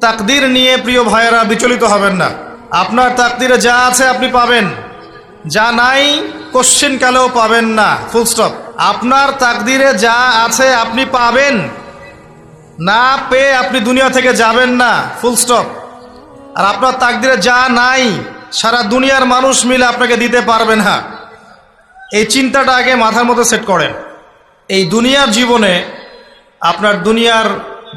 তাকদির নিয়ে প্রিয় ভাইয়েরা বিচলিত হবেন না। আপনার তাকদিরে যা আছে আপনি পাবেন। যা নাই কোশ্চিন কালেও পাবেন না। ফুল স্টপ আপনার তাকদিরে যা আছে আপনি পাবেন। না পেয়ে আপনি দুনিয়া থেকে যাবেন না। ফুল স্টপ আর আপনার তাকদিরে যা নাই, সারা দুনিয়ার মানুষ মিলে আপনাকে দিতে পারবে না। এই চিন্তাটা আগে মাথার মধ্যে সেট করেন। এই দুনিয়ার জীবনে আপনার দুনিয়ার